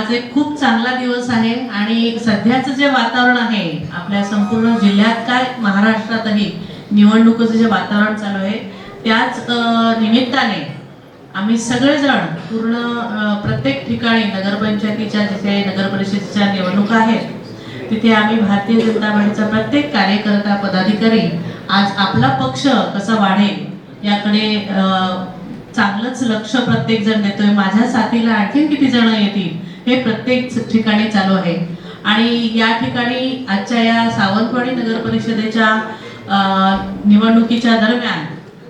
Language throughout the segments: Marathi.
आज एक खूप चांगला दिवस आहे आणि सध्याचं जे वातावरण आहे आपल्या संपूर्ण जिल्ह्यात काय महाराष्ट्रातही निवडणुकीचं जे वातावरण चालू आहे त्याच निमित्ताने आम्ही सगळेजण पूर्ण प्रत्येक ठिकाणी नगरपंचायतीच्या जिथे नगर परिषदेच्या निवडणुका आहेत तिथे आम्ही भारतीय जनता पार्टीचा प्रत्येक कार्यकर्ता पदाधिकारी आज आपला पक्ष कसा वाढेल याकडे चांगलंच लक्ष प्रत्येक जण देतोय. माझ्या साथीला आणखीन किती जण येतील? हे प्रत्येक ठिकाणी चालू आहे. आणि या ठिकाणी आजच्या या सावंतवाडी नगर परिषदेच्या निवडणुकीच्या दरम्यान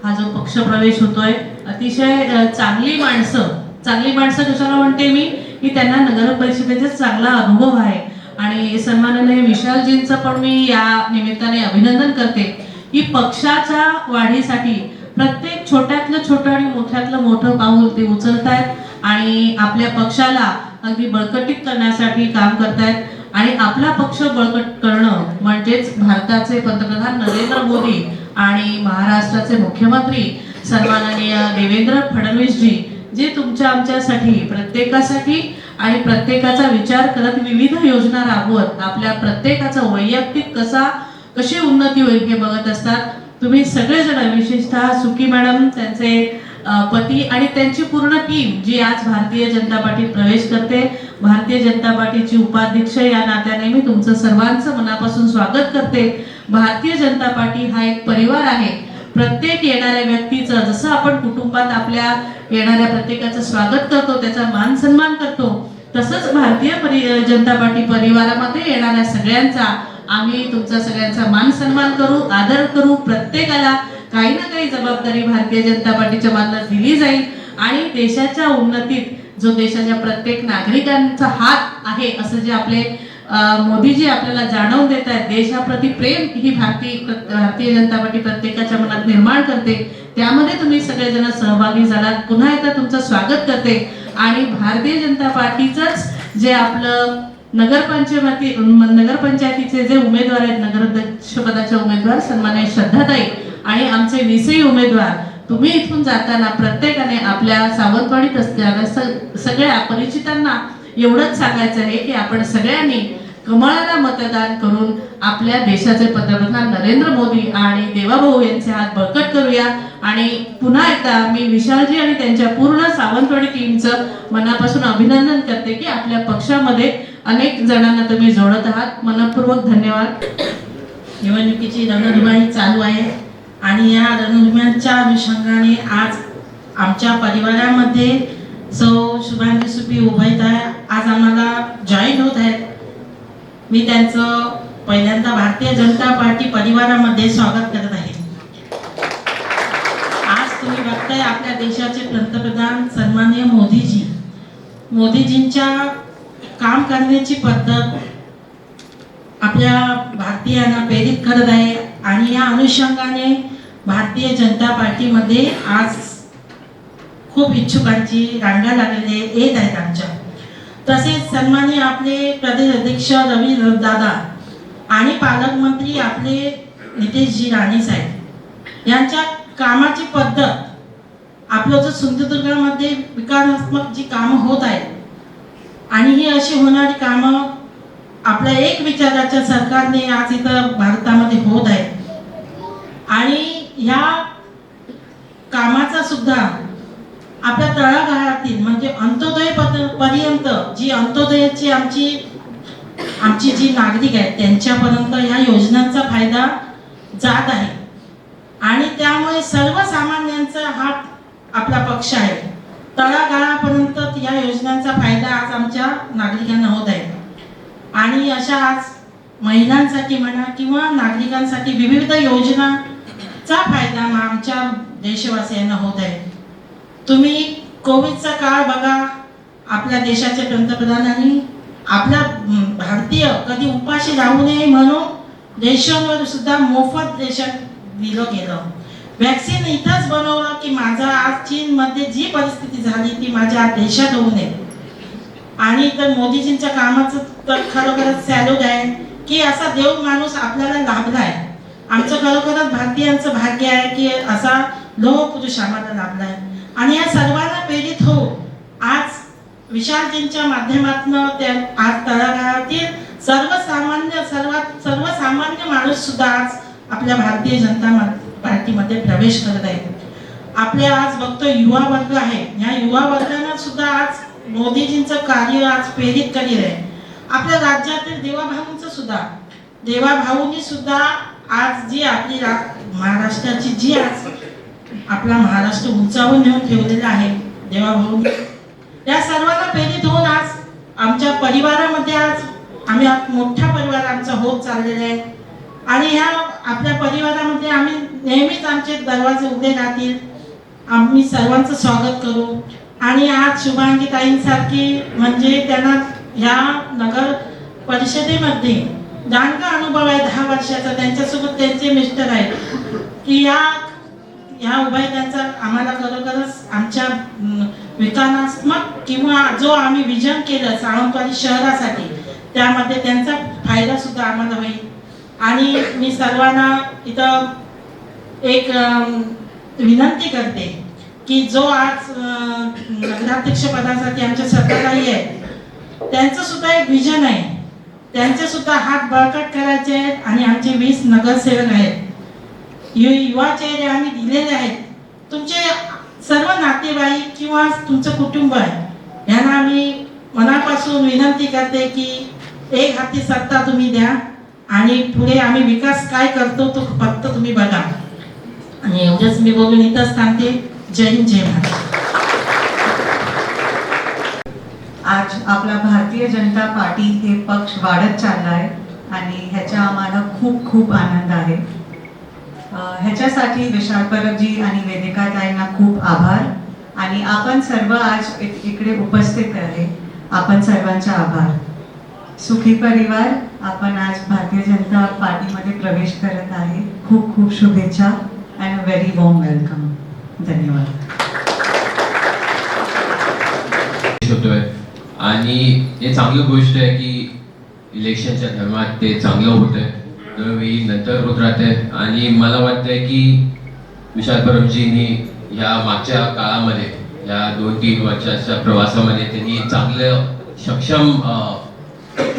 हा जो पक्ष प्रवेश होतोय अतिशय चांगली माणसं चांगली माणसं कशाला म्हणते मी? की त्यांना नगर परिषदेचा चांगला अनुभव आहे. आणि सन्माननीय विशालजींचं पण मी या निमित्ताने अभिनंदन करते की पक्षाच्या वाढीसाठी प्रत्येक छोट्यातलं छोटं आणि मोठ्यातलं मोठं पाऊल ते उचलत आहेत आणि आपल्या पक्षाला अगदी बळकटीत करण्यासाठी काम करतायत. आणि आपला पक्ष बळकट करणं म्हणजेच भारताचे पंतप्रधान नरेंद्र मोदी आणि महाराष्ट्राचे मुख्यमंत्री सन्माननीय देवेंद्र फडणवीसजी जे तुमच्या आमच्यासाठी प्रत्येकासाठी आणि प्रत्येकाचा विचार करत विविध योजना राबवत आपल्या प्रत्येकाचा वैयक्तिक कसा कशी उन्नती होईल हे बघत असतात. तुम्ही सगळेजण विशेषतः सुकी मॅडम त्यांचे पती आणि त्यांची पूर्ण टीम जी आज भारतीय जनता पार्टीत प्रवेश करते. भारतीय जनता पार्टीची उपाध्यक्ष या नात्याने मी तुमचं सर्वांचं मनापासून स्वागत करते. भारतीय जनता पार्टी हा एक परिवार आहे. प्रत्येक येणाऱ्या व्यक्तीचं जसं आपण कुटुंबात आपल्या येणाऱ्या प्रत्येकाचं स्वागत करतो त्याचा मान सन्मान करतो तसंच भारतीय परि जनता पार्टी परिवारामध्ये येणाऱ्या सगळ्यांचा आम्ही तुमचा सगळ्यांचा मान सन्मान करू आदर करू प्रत्येकाला. काही ना काही जबाबदारी भारतीय जनता पार्टीच्या मानला दिली जाईल. आणि देशाच्या उन्नतीत जो देशाच्या प्रत्येक नागरिकांचा हात आहे असं जे आपले मोदीजी आपल्याला जाणवून देत आहेत देशाप्रती प्रेम ही भारतीय भारतीय जनता पार्टी प्रत्येकाच्या मनात निर्माण करते. त्यामध्ये तुम्ही सगळेजण सहभागी झालात. पुन्हा एकदा तुमचं स्वागत करते. आणि भारतीय जनता पार्टीचंच जे आपलं नगरपंचायती नगरपंचायतीचे जे उमेदवार आहेत नगराध्यक्ष पदाचे उमेदवार सन्मान्य श्रद्धाताई आणि आमचे विषयी उमेदवार तुम्ही इथून जाताना प्रत्येकाने आपल्या सावंतवाडीत असणाऱ्या सगळ्या परिचितांना एवढंच सांगायचं आहे की आपण सगळ्यांनी कमळाला मतदान करून आपल्या देशाचे पंतप्रधान नरेंद्र मोदी आणि देवाभाऊ यांचे हात बळकट करूया. आणि पुन्हा एकदा मी विशालजी आणि त्यांच्या पूर्ण सावंतवाडी टीमचं मनापासून अभिनंदन करते की आपल्या पक्षामध्ये अनेक जणांना तुम्ही जोडत आहात. मनपूर्वक धन्यवाद. निवडणुकीची रणधुमाळी चालू आहे. आणि या रणधुमाळीच्या अनुषंगाने आज आमच्या परिवारामध्ये सौ शुभांगी सुपी उभयत आहे आज आम्हाला जॉईन होत आहेत. मी त्यांचं पहिल्यांदा भारतीय जनता पार्टी परिवारामध्ये स्वागत करत आहे. आज तुम्ही बघताय आपल्या देशाचे पंतप्रधान सन्माननीय मोदीजी. मोदीजींच्या काम करण्याची पद्धत आपल्या भारतीयांना प्रेरित करत आहे. आणि या अनुषंगाने भारतीय जनता पार्टीमध्ये आज खूप इच्छुकांची रांगा लागलेले येत आहेत आमच्या. तसेच सन्माननीय आपले प्रदेश अध्यक्ष रवी दादा आणि पालकमंत्री आपले नितेशजी राणे साहेब. यांच्या कामाची पद्धत आपलं जो सिंधुदुर्गामध्ये विकासात्मक जी कामं होत आहेत आणि ही अशी होणारी कामं आपल्या एक विचाराच्या सरकारने आज इथं भारतामध्ये होत आहे. आणि ह्या कामाचा सुद्धा आपल्या तळागाळातील म्हणजे अंत्योदय पर्यंत जी अंत्योदयाची आमची आमची जी नागरिक आहेत त्यांच्यापर्यंत ह्या योजनांचा फायदा जात आहे. आणि त्यामुळे सर्वसामान्यांचा हा आपला पक्ष आहे. तळागाळापर्यंत या योजनांचा फायदा आज आमच्या नागरिकांना होत आहे. आणि अशा आज महिलांसाठी म्हणा किंवा नागरिकांसाठी विविध योजनाचा फायदा आमच्या देशवासियांना होत आहे. तुम्ही कोविडचा काळ बघा आपल्या देशाचे पंतप्रधानांनी आपला भारतीय कधी उपाशी राहू नये म्हणून रेशनवर सुद्धा मोफत रेशन दिलं गेलं. वॅक्सिन इथंच बनवलं की माझा आज चीनमध्ये जी परिस्थिती झाली ती माझ्या देशात होऊ नये. आणि तर मोदीजींच्या कामाचं तर खरोखरच सॅल्यूट आहे की असा देव माणूस आपल्याला लाभलाय. आमचं खरोखरच भारतीयांचं भाग्य आहे की असा लोह पुरुष आम्हाला लाभलाय. आणि या सर्वांना प्रेरित हो आज विशालजींच्या माध्यमातून त्या आज तळागाळातील सर्वसामान्य सर्वात सर्वसामान्य माणूस सुद्धा आज आपल्या भारतीय जनता पार्टीमध्ये प्रवेश करत आहे. आपल्या आज बघतो युवा वर्ग आहे. या युवा वर्गांना सुद्धा आज मोदीजींचं कार्य आज प्रेरित करीत आहे. आपल्या राज्यातील देवाभाऊंचं सुद्धा देवाभाऊंनी सुद्धा आज जी आपली रा- महाराष्ट्राची जी आज आपला महाराष्ट्र उंचावून नेऊन ठेवलेला आहे देवाभाऊ या सर्वांना प्रेरित होऊन आज आमच्या परिवारामध्ये आज आम्ही मोठा परिवार आमचा होत चाललेला आहे. आणि ह्या आपल्या परिवारामध्ये आम्ही नेहमीच आमचे दरवाजे उघडे राहतील. आम्ही सर्वांचं स्वागत करू. आणि आज शुभांगी ताईंसारखी म्हणजे त्यांना ह्या नगर परिषदेमध्ये दांडगा अनुभव आहे दहा वर्षाचा. त्यांच्यासोबत त्यांचे मिस्टर आहेत. की या ह्या उभय त्यांचा आम्हाला खरोखरच आमच्या विकासात्मक किंवा जो आम्ही विजन केलं सावंतवाडी शहरासाठी त्यामध्ये त्यांचा फायदा सुद्धा आम्हाला होईल. आणि मी सर्वांना इथं एक विनंती करते. की जो आज नगराध्यक्ष पदासाठी आमच्या सत्ताधारी आहेत त्यांचं सुद्धा एक विजन आहे. त्यांचे सुद्धा हात बळकट करायचे आहेत आणि आमचे वीस नगरसेवक आहेत. यु- युवा चेहरे आम्ही दिलेले आहेत. तुमचे सर्व नातेवाईक किंवा तुमचं कुटुंब आहे यांना आम्ही मनापासून विनंती करते की एक हाती सत्ता तुम्ही द्या आणि पुढे आम्ही विकास काय करतो तो फक्त तुम्ही बघा. आणि एवढंच मी बोलून इथंच थांबते जय हिंद जय महाराष्ट्र आज आपला भारतीय जनता पार्टी हे पक्ष वाढत चालला आहे आणि ह्याचा आम्हाला खूप खूप आनंद आहे. ह्याच्यासाठी विशाल परबजी आणि वेदिका ताईंना खूप आभार. आणि आपण सर्व आज इकडे उपस्थित आहे. आपण सर्वांचा आभार. सुखी परिवार आपण आज भारतीय जनता पार्टीमध्ये प्रवेश करत आहे. खूप खूप शुभेच्छा and a very warm welcome धन्यवाद. होतोय आणि हे चांगली गोष्ट आहे की इलेक्शनच्या धर्मात ते चांगलं होतंय दरवेळी नंतर होत राहते आणि मला वाटतंय की विशाल परबजींनी ह्या मागच्या काळामध्ये या दोन तीन वर्षाच्या प्रवासामध्ये त्यांनी चांगलं सक्षम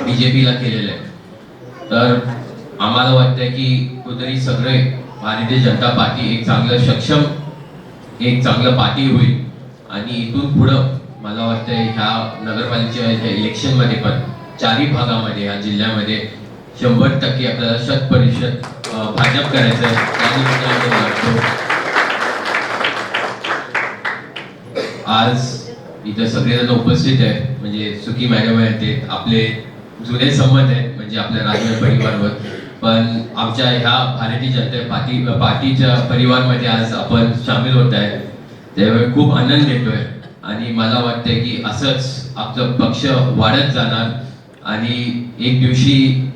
बी जे पीला केलेलं आहे. तर आम्हाला वाटतंय की कुठेतरी सगळे भारतीय जनता पार्टी एक चांगलं सक्षम एक चांगलं पार्टी होईल. आणि इथून पुढं मला वाटतंय ह्या नगरपालिकेच्या इलेक्शनमध्ये पण चारही भागामध्ये ह्या जिल्ह्यामध्ये शंभर टक्के आपल्याला शत परिषद भाजप करायचं आहे. आज इथं सगळेजण उपस्थित आहे म्हणजे सुखी मॅडम आहेत ते आपले जुने संबंध आहेत म्हणजे आपल्या राजकीय परिवारवर. पण आमच्या ह्या भारतीय जनता पार्टी पार्टीच्या परिवारमध्ये आज आपण सामील होत आहे. त्यावेळी खूप आनंद घेतोय आणि मला वाटतंय की असंच आपलं पक्ष वाढत जाणार. आणि एक दिवशी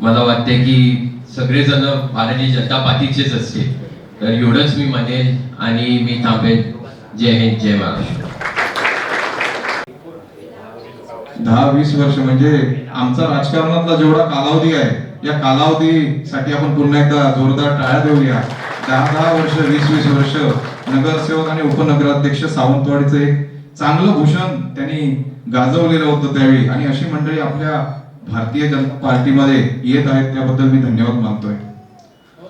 मला वाटते की सगळेजण भारतीय जनता पार्टीचेच असतील. तर एवढंच मी म्हणेन आणि मी थांबेन. जय हिंद जय महाराष्ट्र. दहा वीस वर्ष म्हणजे आमचा राजकारणातला जेवढा कालावधी आहे या कालावधीसाठी आपण पुन्हा एकदा जोरदार टाळ्या देऊया. दहा दहा वर्ष वीस वीस वर्ष नगरसेवक आणि उपनगराध्यक्ष सावंतवाडीचं एक चांगलं भूषण त्यांनी गाजवलेलं होतं त्यावेळी. आणि अशी मंडळी आपल्या भारतीय जनता पार्टीमध्ये येत आहेत त्याबद्दल मी धन्यवाद मानतोय.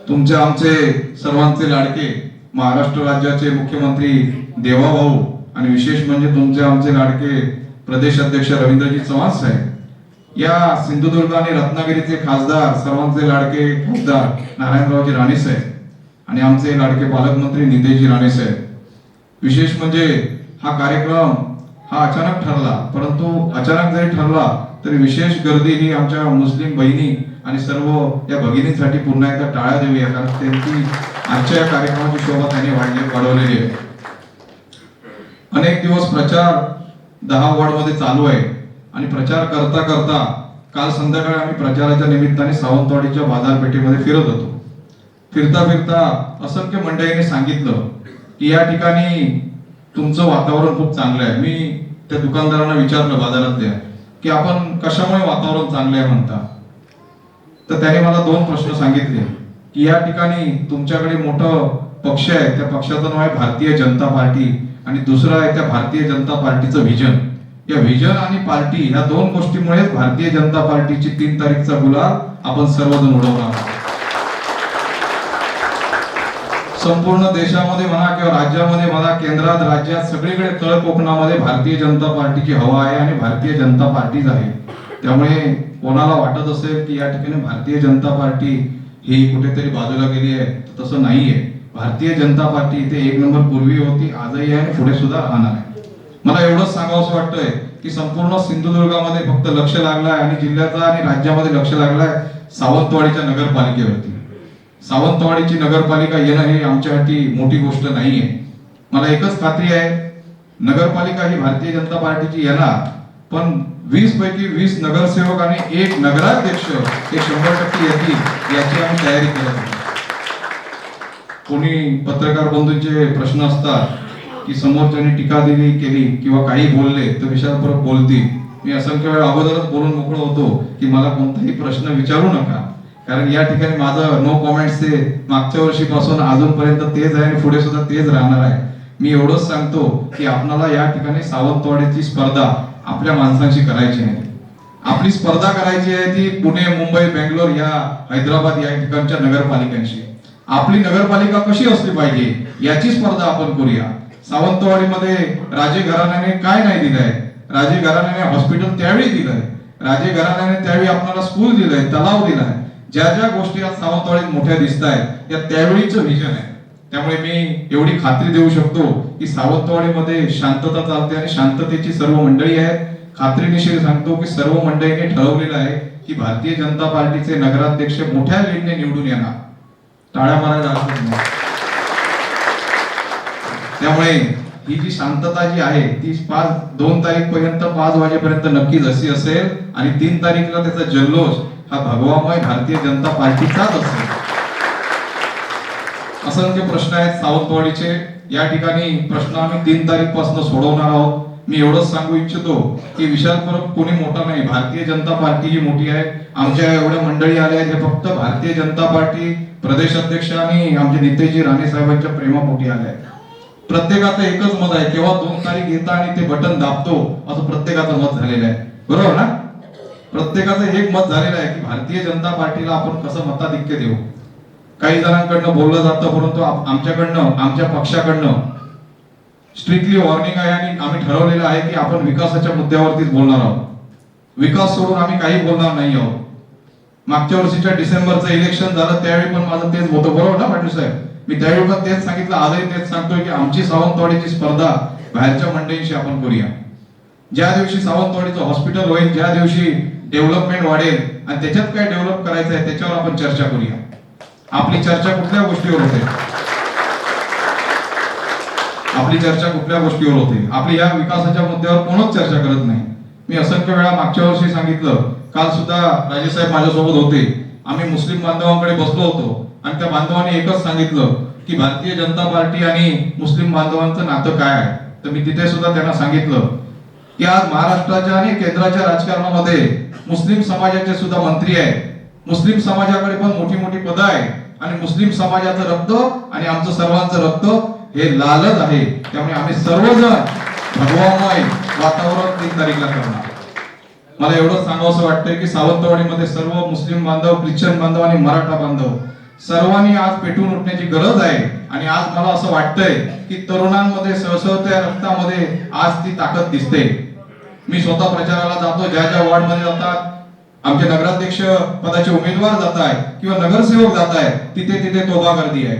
तुमचे आमचे सर्वांचे लाडके महाराष्ट्र राज्याचे मुख्यमंत्री देवाभाऊ आणि विशेष म्हणजे तुमचे आमचे लाडके प्रदेश अध्यक्ष रवींद्रजी चव्हाण साहेब. या सिंधुदुर्ग आणि रत्नागिरीचे खासदार सर्वांचे लाडके खासदार नारायणरावजी राणे साहेब आणि आमचे लाडके पालकमंत्री नितेशजी राणे साहेब. विशेष म्हणजे हा कार्यक्रम हा अचानक ठरला परंतु अचानक जरी ठरला तरी विशेष गर्दी ही आमच्या मुस्लिम बहिणी आणि सर्व या भगिनींसाठी पुन्हा एकदा टाळ्या देऊया कारण त्यांची आजच्या या कार्यक्रमाची शोभा त्यांनी वाढली वाढवलेली आहे. अनेक दिवस प्रचार दहा वॉर्डमध्ये चालू आहे. आणि प्रचार करता करता काल संध्याकाळी आम्ही प्रचाराच्या निमित्ताने सावंतवाडीच्या बाजारपेठेमध्ये फिरत होतो. फिरता फिरता असंख्य मंडळींनी सांगितलं की या ठिकाणी तुमचं वातावरण खूप चांगलं आहे. मी त्या दुकानदारांना विचारलं बाजारातल्या की आपण कशामुळे वातावरण चांगलं आहे म्हणता. तर त्याने मला दोन प्रश्न सांगितले की या ठिकाणी तुमच्याकडे मोठं पक्ष आहे. त्या पक्षाचं नाव आहे भारतीय जनता पार्टी आणि दुसरं आहे त्या भारतीय जनता पार्टीचं व्हिजन या व्हिजन आणि पार्टी ह्या दोन गोष्टीमुळे भारतीय जनता पार्टीची तीन तारीखचा गुलाब आपण सर्वजण उडवणार संपूर्ण देशामध्ये म्हणा किंवा राज्यामध्ये म्हणा केंद्रात राज्यात सगळीकडे तळ कोकणामध्ये भारतीय जनता पार्टीची हवा आहे आणि भारतीय जनता पार्टीच आहे. त्यामुळे कोणाला वाटत असेल की या ठिकाणी भारतीय जनता पार्टी ही कुठेतरी बाजूला गेली आहे तसं नाहीये. भारतीय जनता पार्टी इथे एक नंबर पूर्वी होती आजही आहे आणि पुढे सुद्धा राहणार आहे. मला एवढंच सांगावंसं वाटतंय की संपूर्ण सिंधुदुर्गामध्ये फक्त लक्ष लागलंय आणि जिल्ह्याचा आणि राज्यामध्ये लक्ष लागलाय सावंतवाडीच्या नगरपालिकेवरती. सावंतवाडीची नगरपालिका येणं हे आमच्यासाठी मोठी गोष्ट नाहीये. मला एकच खात्री आहे नगरपालिका ही भारतीय जनता पार्टीची येणार पण वीस पैकी वीस नगरसेवक आणि एक नगराध्यक्ष हे शंभर टक्के येतील याची आम्ही तयारी करत कोणी पत्रकार बंधूंचे प्रश्न असतात की समोरच्याने टीका दिली केली किंवा काही बोलले तर विषयावर बोलतील. मी असंख्य वेळा अगोदरच बोलून मोकळं होतो की मला कोणताही प्रश्न विचारू नका. कारण या ठिकाणी माझं नो कॉमेंट्स ते मागच्या वर्षीपासून अजूनपर्यंत तेच आहे आणि पुढे सुद्धा तेच राहणार आहे. मी एवढंच सांगतो की आपणाला या ठिकाणी सावंतवाडीची स्पर्धा आपल्या माणसांशी करायची आहे. आपली स्पर्धा करायची आहे ती पुणे मुंबई बेंगलोर या हैदराबाद या ठिकाणच्या नगरपालिकांशी. आपली नगरपालिका कशी असली पाहिजे याची स्पर्धा आपण करूया. सावंतवाडीमध्ये राजे घराण्याने काय नाही दिलंय? राजे घराण्याने हॉस्पिटल त्यावेळी दिलंय. राजे घराण्याने त्यावेळी आपल्याला स्कूल दिलंय तलाव दिलाय. ज्या ज्या गोष्टी आज सावंतवाडीत मोठ्या दिसत आहेत या त्यावेळीच व्हिजन आहे. त्यामुळे मी एवढी खात्री देऊ शकतो की सावंतवाडीमध्ये शांतता चालते आणि शांततेची सर्व मंडळी आहेत. खात्रीनिशीर सांगतो की सर्व मंडळीने ठरवलेलं आहे की भारतीय जनता पार्टीचे नगराध्यक्ष मोठ्या लीडने निवडून येणार. टाळ्या मारायला त्यामुळे ही जी शांतता जी आहे ती पाच दोन तारीख पर्यंत पाच वाजेपर्यंत नक्कीच अशी असेल. आणि तीन तारीखला त्याचा जल्लोष हा भगवामय भारतीय जनता पार्टीचाच असेल. असंख्य प्रश्न आहेत सावंतवाडीचे. या ठिकाणी प्रश्न आम्ही तीन तारीखपासून सोडवणार आहोत. मी एवढंच सांगू इच्छितो की विशाल परब कोणी मोठा नाही. भारतीय जनता पार्टी ही मोठी आहे. आमच्या एवढ्या मंडळी आल्या आहेत. हे फक्त भारतीय जनता पार्टी प्रदेश अध्यक्ष आणि आमचे नेतेजी राणे साहेबांच्या प्रेमापोटी आले आहेत. प्रत्येकाचं एकच मत आहे केव्हा दोन तारीख येतं आणि ते बटन दाबतो असं प्रत्येकाचं मत झालेलं आहे. बरोबर ना? प्रत्येकाचं एक मत झालेलं आहे की भारतीय जनता पार्टीला आपण कसं मताधिक्य देऊ? काही जणांकडनं बोललं जातं परंतु आमच्याकडनं आमच्या पक्षाकडनं स्ट्रिक्टली वॉर्निंग आहे आणि आम्ही ठरवलेलं आहे की आपण विकासाच्या मुद्द्यावरतीच बोलणार आहोत. विकास सोडून आम्ही काही बोलणार नाही आहोत. मागच्या वर्षीच्या डिसेंबरचं इलेक्शन झालं त्यावेळी पण माझं तेच होतं. बरोबर ना पाटील साहेब? मी त्यावेळी पण तेच सांगितलं आजही तेच सांगतोय की आमची सावंतवाडीची स्पर्धा बाहेरच्या मंडळींशी आपण करूया. ज्या दिवशी सावंतवाडीचं हॉस्पिटल होईल ज्या दिवशी डेव्हलपमेंट वाढेल आणि त्याच्यात काय डेव्हलप करायचं आहे त्याच्यावर आपण चर्चा करूया. आपली चर्चा कुठल्या गोष्टीवर होते? आपली चर्चा कुठल्या गोष्टीवर होते? आपली या विकासाच्या मुद्द्यावर कोणच चर्चा करत नाही. मी असंख्य वेळा मागच्या वर्षी सांगितलं काल सुद्धा राजेसाहेब माझ्यासोबत होते. आम्ही मुस्लिम बांधवांकडे बसलो होतो आणि त्या बांधवांनी एकच सांगितलं की भारतीय जनता पार्टी आणि मुस्लिम बांधवांचं नातं काय आहे? तर मी तिथे सुद्धा त्यांना सांगितलं की आज महाराष्ट्राच्या आणि केंद्राच्या राजकारणामध्ये मुस्लिम समाजाचे सुद्धा मंत्री आहेत. मुस्लिम समाजाकडे पण मोठी मोठी पदं आहे आणि मुस्लिम समाजाचं रक्त आणि आमचं सर्वांचं रक्त हे लालच आहे. त्यामुळे आम्ही सर्वजण भगवामय वातावरण तीन तारीखला करणार मला एवढंच सांगावंसं वाटतंय की सावंतवाडीमध्ये सर्व मुस्लिम बांधव ख्रिश्चन बांधव आणि मराठा बांधव सर्वांनी आज पेटून उठण्याची गरज आहे. आणि आज मला असं वाटतंय की तरुणांमध्ये सळसळत्या रक्तामध्ये आज ती ताकद दिसते. मी स्वतः प्रचाराला जातो ज्या ज्या वॉर्डमध्ये जातात आमचे नगराध्यक्ष पदाचे उमेदवार जात आहे किंवा नगरसेवक जात आहे तिथे तिथे तोबा गर्दी आहे.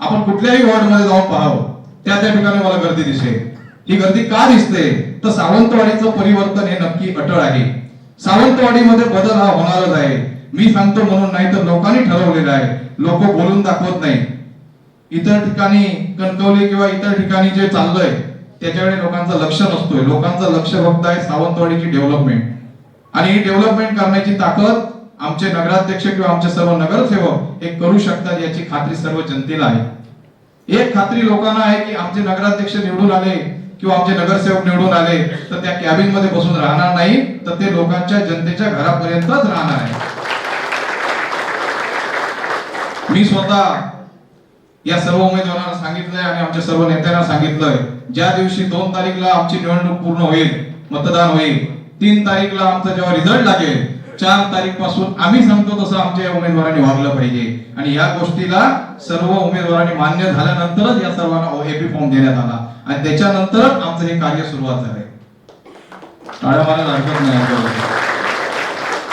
आपण कुठल्याही वॉर्डमध्ये जाऊन पाहावं. त्या त्या ठिकाणी मला गर्दी दिसेल. ही गर्दी का दिसते? तर सावंतवाडीचं परिवर्तन हे नक्की अटळ आहे. सावंतवाडीमध्ये बदल हा होणारच आहे. मी सांगतो म्हणून नाही तर लोकांनी ठरवलेलं आहे. लोक बोलून दाखवत नाही. इतर ठिकाणी कणकवली किंवा इतर ठिकाणी जे चाललंय त्याच्याकडे लोकांचं लक्ष नसतोय. लोकांचं लक्ष फक्त आहे सावंतवाडीची डेव्हलपमेंट. आणि ही डेव्हलपमेंट करण्याची ताकद आमचे नगराध्यक्ष किंवा आमचे सर्व नगरसेवक हे करू शकतात याची खात्री सर्व जनतेला आहे. एक खात्री लोकांना आहे की आमचे नगराध्यक्ष निवडून आले किंवा आमचे नगरसेवक निवडून आले तर त्या कॅबिनमध्ये बसून राहणार नाही तर ते लोकांच्या जनतेच्या घरापर्यंतच राहणार आहे. मी स्वतः या सर्व उमेदवारांना सांगितलंय आणि आमच्या सर्व नेत्यांना सांगितलंय ज्या दिवशी दोन तारीखला आमची निवडणूक पूर्ण होईल मतदान होईल तीन तारीखला आमचा जेव्हा रिझल्ट लागेल चार तारीखपासून आम्ही सांगतो तसं आमच्या या उमेदवारांनी वागलं पाहिजे. आणि या गोष्टीला सर्व उमेदवारांनी मान्य झाल्यानंतरच या सर्वांना एपी फॉर्म देण्यात आला. आणि त्याच्यानंतर आमचं हे कार्य सुरुवात झालंय. टाळ्या मला हरकत नाही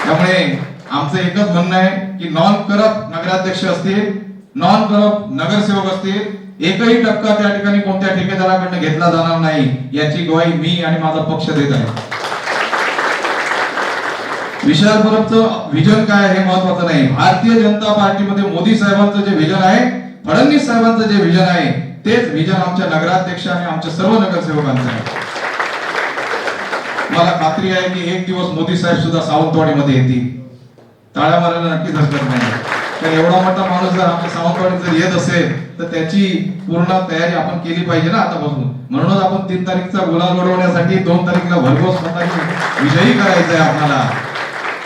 त्यामुळे आमचं एकच म्हणणं आहे की नॉन करप्ट नगराध्यक्ष असतील नॉन करप्ट नगरसेवक असतील एकही टक्का त्या ठिकाणी कोणत्या ठेकेदाराकडनं घेतला जाणार नाही याची ग्वाही मी आणि माझा पक्ष देत आहे. विशाल परबचं विजन काय आहे हे महत्वाचं नाही. भारतीय जनता पार्टीमध्ये मोदी साहेबांचं जे विजन आहे फडणवीस साहेबांचं जे विजन आहे तेच विजन आमच्या नगराध्यक्ष आणि आमच्या सर्व नगरसेवकांचं आहे. मला खात्री आहे की एक दिवस मोदी साहेब सुद्धा सावंतवाडीमध्ये येतील. टाळ्या मारायला नक्कीच हरकत नाही. तर एवढा मोठा माणूस जर आमच्या सावंतवाडीत जर येत असेल तर त्याची पूर्ण तयारी आपण केली पाहिजे ना आतापासून. म्हणूनच आपण तीन तारीखचा गुलाल उडवण्यासाठी दोन तारीखला भरघोस मतांनी विजयी करायचा आहे आपल्याला.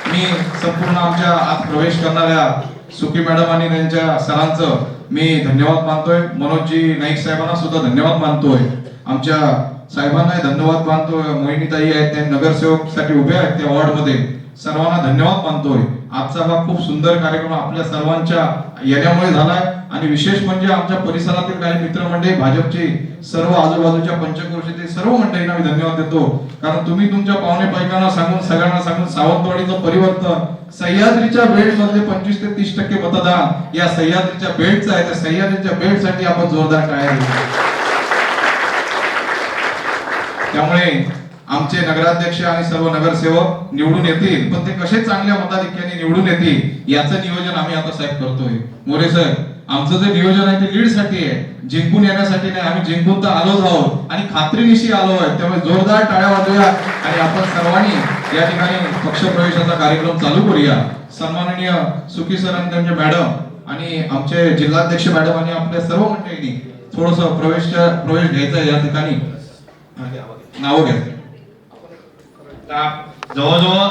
मी संपूर्ण आमच्या आत प्रवेश करणाऱ्या सुखी मॅडम आणि त्यांच्या सरांचं मी धन्यवाद मानतोय. मनोजी नाईक साहेबांना सुद्धा धन्यवाद मानतोय. आमच्या साहेबांना धन्यवाद मानतोय. मोहिनीताई आहेत ते नगरसेवकसाठी उभे आहेत त्या वॉर्डमध्ये सर्वांना धन्यवाद मानतोय. आजचा हा खूप सुंदर कार्यक्रम आपल्या सर्वांच्या येण्यामुळे झालाय. आणि विशेष म्हणजे आमच्या परिसरातील काही मित्रमंडळी भाजपचे सर्व आजूबाजूच्या पंचक्रोशीतील सर्व मंडळींना मी धन्यवाद देतो. कारण तुम्ही तुमच्या पाहुणे पैकांना सांगून सगळ्यांना सांगून सावंतवाडीचं परिवर्तन सह्याद्रीच्या बेल्ट मधले पंचवीस ते तीस टक्के मतदान या सह्याद्रीच्या बेल्टचं आहे. त्या सह्याद्रीच्या बेल्टसाठी आपण जोरदार टाळ्या त्यामुळे आमचे नगराध्यक्ष आणि सर्व नगरसेवक निवडून येतील पण ते कसे चांगल्या मताधिक्याने निवडून येतील याचं नियोजन आम्ही आता साहेब करतोय. मोरे साहेब आमचं जे नियोजन आहे ते लीडसाठी आहे. जिंकून येण्यासाठी नाही आम्ही जिंकून तर आलोच आहोत. आणि खात्रीनिशी आलो आहे. त्यामुळे जोरदार टाळ्या वाजूया आणि आपण सर्वांनी या ठिकाणी पक्षप्रवेशाचा कार्यक्रम चालू करूया. सन्माननीय सुखी सर आणि त्यांचे मॅडम आणि आमचे जिल्हाध्यक्ष मॅडम आणि आपल्या सर्व मंडळींनी थोडस प्रवेश प्रवेश घ्यायचा या ठिकाणी. नाव घ्या. जवळजवळ